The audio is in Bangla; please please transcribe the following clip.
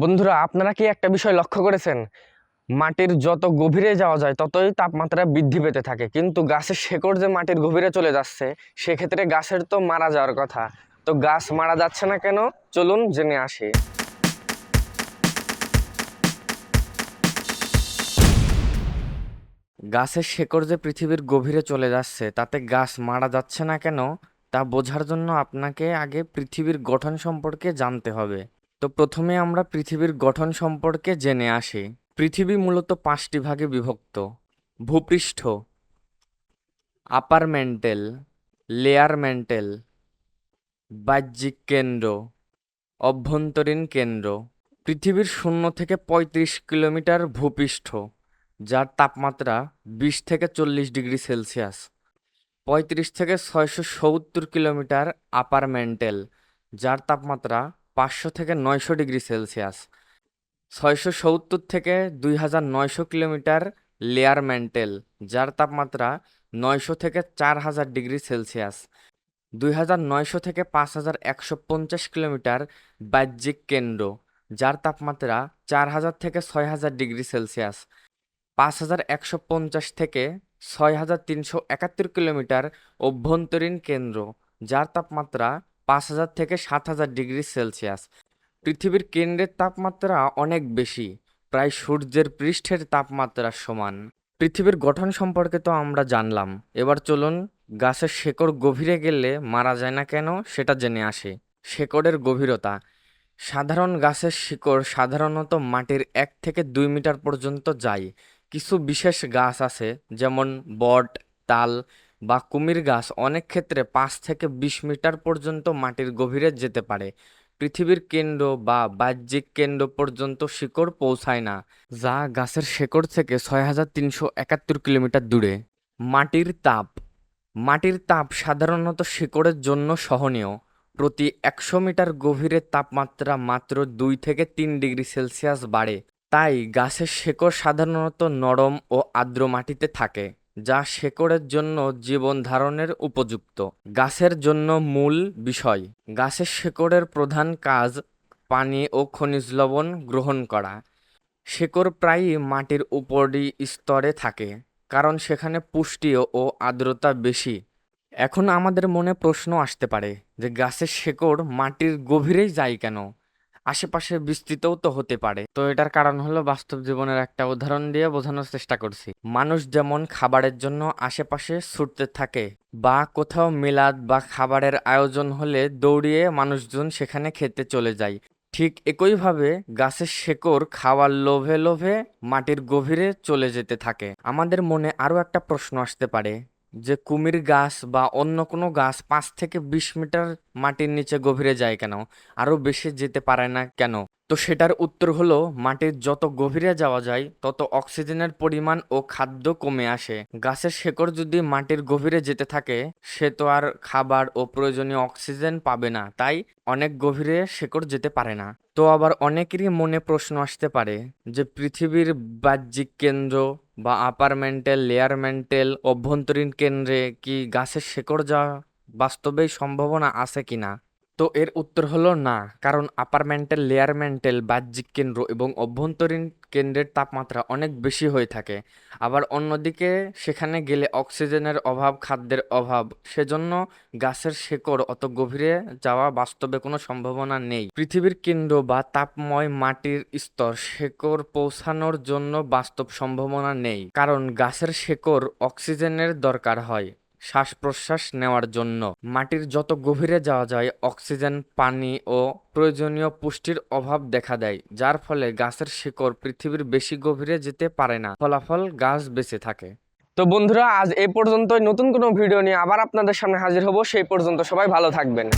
বন্ধুরা, আপনারা কি একটা বিষয় লক্ষ্য করেছেন? মাটির যত গভীরে যাওয়া যায়, ততই তাপমাত্রা বৃদ্ধি পেতে থাকে। কিন্তু গাছের শেকড় যে মাটির গভীরে চলে যাচ্ছে, সেক্ষেত্রে গাছের তো মারা যাওয়ার কথা। তো গাছ মারা যাচ্ছে না কেন? চলুন জেনে আসি। গাছের শেকড় যে পৃথিবীর গভীরে চলে যাচ্ছে, তাতে গাছ মারা যাচ্ছে না কেন? তা বোঝার জন্য আপনাকে আগে পৃথিবীর গঠন সম্পর্কে জানতে হবে। তো প্রথমে আমরা পৃথিবীর গঠন সম্পর্কে জেনে আসি। পৃথিবী মূলত পাঁচটি ভাগে বিভক্ত। ভূপৃষ্ঠ আপার মেন্টেল লেয়ার মেন্টেল বাহ্যিক কেন্দ্র, অভ্যন্তরীণ কেন্দ্র। পৃথিবীর শূন্য থেকে পঁয়ত্রিশ কিলোমিটার ভূপৃষ্ঠ, যার তাপমাত্রা বিশ থেকে চল্লিশ ডিগ্রি সেলসিয়াস। পঁয়ত্রিশ থেকে ছয়শো সত্তর কিলোমিটার আপার মেন্টেল যার তাপমাত্রা পাঁচশো থেকে নয়শো ডিগ্রি সেলসিয়াস। ছয়শো সত্তর থেকে দুই হাজার নয়শো কিলোমিটার লেয়ার মেন্টেল যার তাপমাত্রা নয়শো থেকে চার হাজার ডিগ্রি সেলসিয়াস। দুই হাজার নয়শো থেকে পাঁচ হাজার একশো পঞ্চাশ কিলোমিটার বাহ্যিক কেন্দ্র, যার তাপমাত্রা চার হাজার থেকে ছয় হাজার ডিগ্রি সেলসিয়াস। পাঁচ হাজার একশো পঞ্চাশ থেকে ছয় হাজার তিনশো একাত্তর কিলোমিটার অভ্যন্তরীণ কেন্দ্র, যার তাপমাত্রা পাঁচ হাজার থেকে সাত হাজার ডিগ্রি সেলসিয়াস। পৃথিবীর কেন্দ্রের তাপমাত্রা অনেক বেশি, প্রায় সূর্যের পৃষ্ঠের তাপমাত্রার সমান। পৃথিবীর গঠন সম্পর্কে তো আমরা জানলাম। এবার চলুন গাছের শেকড় গভীরে গেলে মারা যায় না কেন সেটা জেনে আসি। শেকড়ের গভীরতা। সাধারণ গাছের শিকড় সাধারণত মাটির এক থেকে দুই মিটার পর্যন্ত যায়। কিছু বিশেষ গাছ আছে, যেমন বট, তাল বা কুমির গাছ অনেক ক্ষেত্রে পাঁচ থেকে বিশ মিটার পর্যন্ত মাটির গভীরে যেতে পারে। পৃথিবীর কেন্দ্র বা বাহ্যিক কেন্দ্র পর্যন্ত শিকড় পৌঁছায় না, যা গাছের শেকড় থেকে ছয় হাজার তিনশো একাত্তর কিলোমিটার দূরে। মাটির তাপ। মাটির তাপ সাধারণত শিকড়ের জন্য সহনীয়। প্রতি একশো মিটার গভীরের তাপমাত্রা মাত্র দুই থেকে তিন ডিগ্রি সেলসিয়াস বাড়ে। তাই গাছের শেকড় সাধারণত নরম ও আর্দ্র মাটিতে থাকে। যা শেকড়ের জন্য জীবন ধারণের উপযুক্ত। গাছের জন্য মূল বিষয়। গাছের শেকড়ের প্রধান কাজ পানি ও খনিজ লবণ গ্রহণ করা। শেকড় প্রায়ই মাটির উপরি স্তরে থাকে, কারণ সেখানে পুষ্টি ও আর্দ্রতা বেশি। এখন আমাদের মনে প্রশ্ন আসতে পারে যে গাছের শেকড় মাটির গভীরেই যায় কেন? আশেপাশে বিস্তৃতও তো হতে পারে। তো এটার কারণ হলো বাস্তব জীবনের একটা উদাহরণ দিয়ে বোঝানোর চেষ্টা করছি। মানুষ যেমন খাবারের জন্য আশেপাশে ছুটতে থাকে বা কোথাও মিলাদ বা খাবারের আয়োজন হলে দৌড়িয়ে মানুষজন সেখানে খেতে চলে যায়। ঠিক একইভাবে গাছের শেকড় খাওয়ার লোভে লোভে মাটির গভীরে চলে যেতে থাকে। আমাদের মনে আরও একটা প্রশ্ন আসতে পারে। যে কুমির গাছ বা অন্য কোনো গাছ পাঁচ থেকে বিশ মিটার মাটির নিচে গভীরে যায় কেন? আরও বেশি যেতে পারে না কেন? তো সেটার উত্তর হলো, মাটির যত গভীরে যাওয়া যায়, তত অক্সিজেনের পরিমাণ ও খাদ্য কমে আসে। গাছের শেকড় যদি মাটির গভীরে যেতে থাকে, সে তো আর খাবার ও প্রয়োজনীয় অক্সিজেন পাবে না, তাই অনেক গভীরে শেকড় যেতে পারে না। তো আবার অনেকেরই মনে প্রশ্ন আসতে পারে যে, পৃথিবীর বাহ্যিক কেন্দ্র বা আপার মেন্টেল লেয়ার মেন্টেল অভ্যন্তরীণ কেন্দ্রে কি গাছের শেকড় যাওয়া বাস্তবেই সম্ভাবনা আছে কিনা? তো এর উত্তর হলো না, কারণ আপার লেয়ার মেন্টেল বাহ্যিক কেন্দ্র এবং অভ্যন্তরীণ কেন্দ্রের তাপমাত্রা অনেক বেশি হয়ে থাকে। আবার অন্যদিকে, সেখানে গেলে অক্সিজেনের অভাব, খাদ্যের অভাব, সেজন্য গাছের শেকড় অত গভীরে যাওয়া বাস্তবে কোনো সম্ভাবনা নেই। পৃথিবীর কেন্দ্র বা তাপময় মাটির স্তর শেকড় পৌঁছানোর জন্য বাস্তব সম্ভাবনা নেই, কারণ গাছের শেকড় অক্সিজেনের দরকার হয়। শ্বাস প্রশ্বাস নেওয়ার জন্য। মাটির যত গভীরে যাওয়া যায়, অক্সিজেন, পানি ও প্রয়োজনীয় পুষ্টির অভাব দেখা দেয়, যার ফলে গাছের শিকড় পৃথিবীর বেশি গভীরে যেতে পারে না। ফলাফল গাছ বেঁচে থাকে। তো বন্ধুরা, আজ এ পর্যন্তই। নতুন কোনো ভিডিও নিয়ে আবার আপনাদের সামনে হাজির হব। সেই পর্যন্ত সবাই ভালো থাকবেন।